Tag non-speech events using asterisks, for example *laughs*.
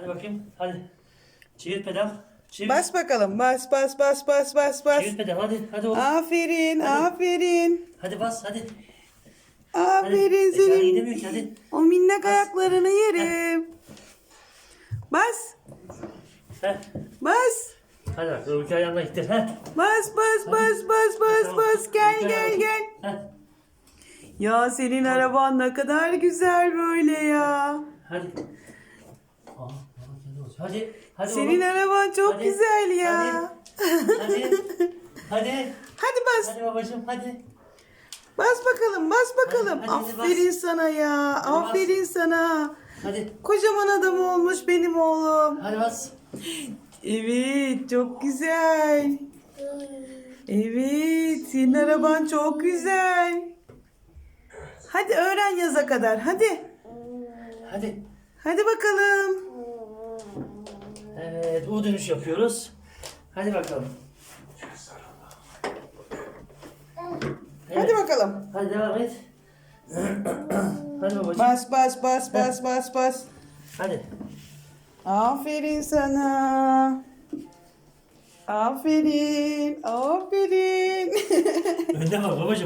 Hadi bakayım. Hadi. Çevir pedal. Çevir. Bas bakalım. Bas bas bas bas bas bas. Çevir pedal. Hadi. Hadi oğlum. Aferin, Hadi. aferin. Hadi bas. Hadi. Aferin Hadi. Senin. gidemiyor ki hadi. O minnak ayaklarını yerim. Bas, Heh. bas. Hadi bak. Öbürkü ayağına gittir. Heh. Bas bas bas bas bas bas. Gel gel gel. Heh. Ya senin araban ne kadar güzel böyle ya. Hadi. Hadi. Hadi Senin oğlum. araban çok Hadi. güzel ya. Hadi. Hadi. Hadi. Bas. Hadi babacığım hadi. Bas bakalım, bas bakalım. Hadi, hadi, Aferin bas. sana ya. Hadi bas. Aferin sana. Hadi. Kocaman adam olmuş benim oğlum. Hadi bas. Evet, çok güzel. Evet, senin araban çok güzel. Hadi öğren yaza kadar. Hadi. Hadi. Hadi bakalım. U dönüş yapıyoruz. Hadi bakalım. Evet. Hadi bakalım. Hadi devam et. *clears throat* Hadi babacığım. Bas bas bas bas bas bas. Hadi. Aferin sana. Aferin. Aferin. *laughs* Önde var babacığım.